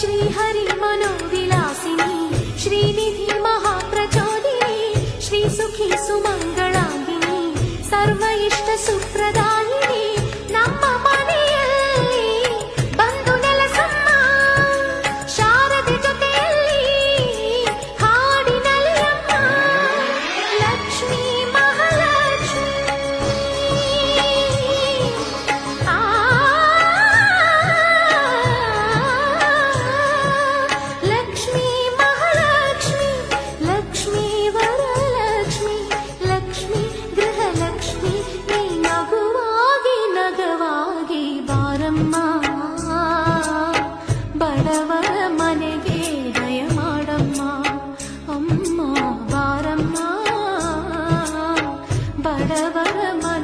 श्रीहरि मनोविलासिनी श्रीनिधि महाप्रचोदिनी श्रीसुखी सुमङ्गलाङ्गिनी सर्व इष्ट सुख படவர மன